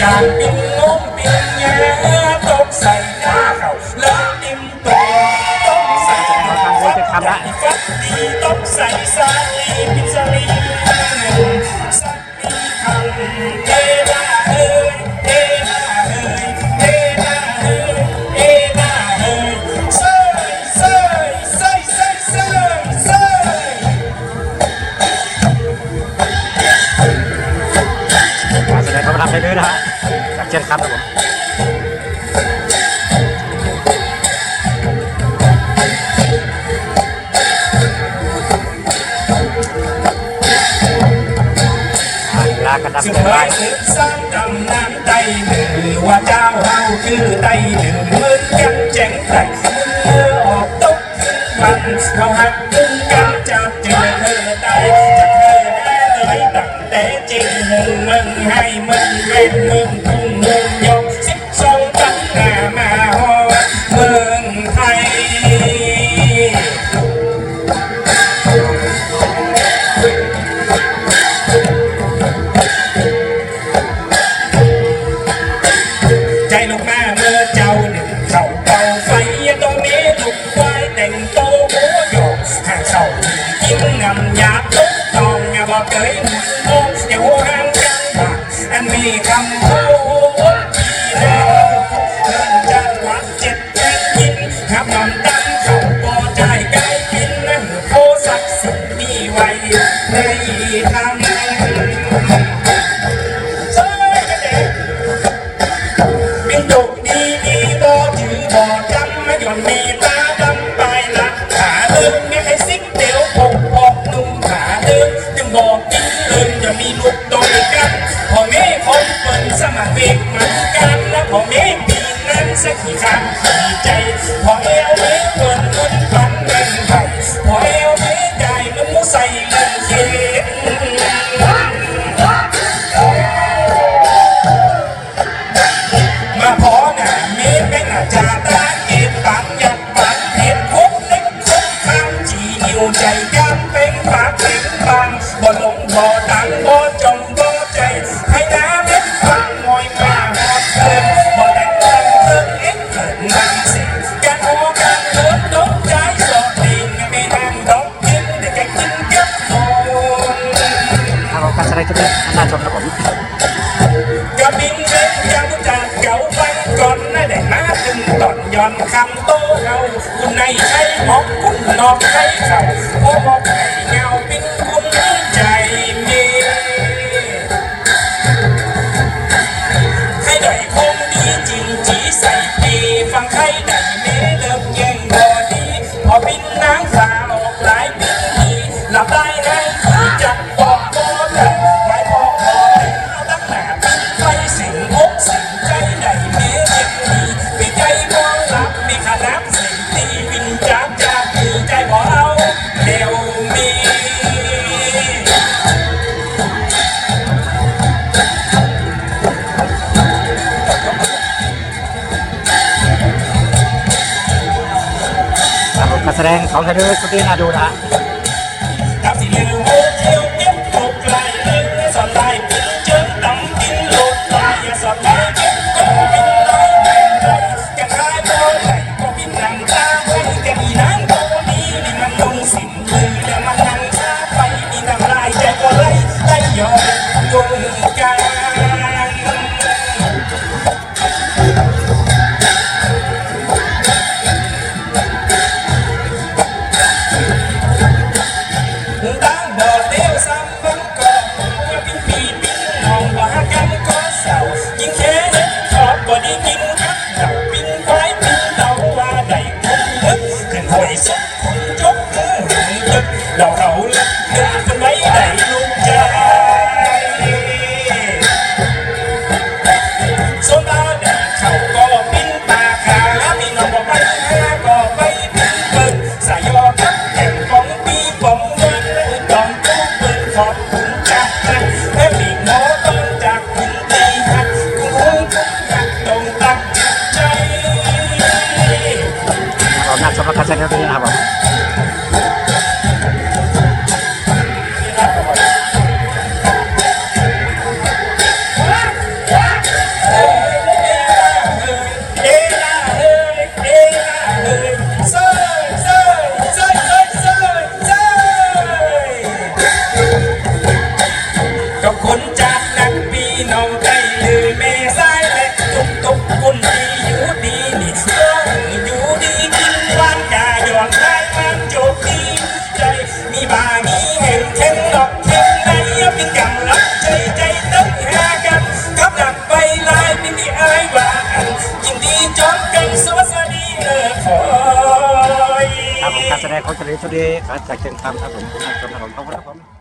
จานปิ้งงงปิ้งแง่ตกใส่หน้าเขาแล้วติ้มตัวตกใส่ฟัดฟัดดีตกใส่ ช่นครับผมลากันดำสุดเนินไปท้ายคือสร้างกำน้ำไตหนึ่งว่าเจ้าเฮาคือไตหนึ่งเหมือนกันแจ้งไตเมื่อออกตกมันเขาหัก มึงมึงให้มึงเล่นมึงทุ่งมึงยกสิบสองตั้งหน้ามาฮอเมืองไทยใจลูกแม่ องอย่ากเกยหมุนโมกอยู่หัวหางกันอันมีคำพูดที่แล้วเดินจังหวัดเจ็ดแผ่นดินขับนำตั้งเขาปอใจไก่กินนั่นโคศักดิ์สิทธิ์มีไว้ในทำเฮ้ยกระเด็นเป็นดุดีดีก็ถือบ่อจำไม่หย่อนมี ลูกโดยกันพอเม่คนเปิดสมัครเวกมันกันและพอเม่ปีนั้นสักกี่ครั้งดีใจ พอเอวเม่เปิดเงินพันเงินไทยพอเอวเม่ได้มันมุใส่เงินเข็มมาพอหน้าเมฆเป็นอาจารย์ตาางของการแสดงจุดนี้น่าชมครับผมกระบินเดินยังจากเก่าฟังก่อนนะได้มาตึงตอนย้อนคำโตเราคุณในใช้หอกคุณนอกใช้เขาโอ้บอก แสดงของเธอด้วยจุดที่น่าดูนะ Saya akan. จนเก่งสวัสดีเลยคอย ครับผมการแสดงของทะเลชุดนี้ครับจากเชียงคำครับผมขอบคุณครับผมขอบคุณครับผม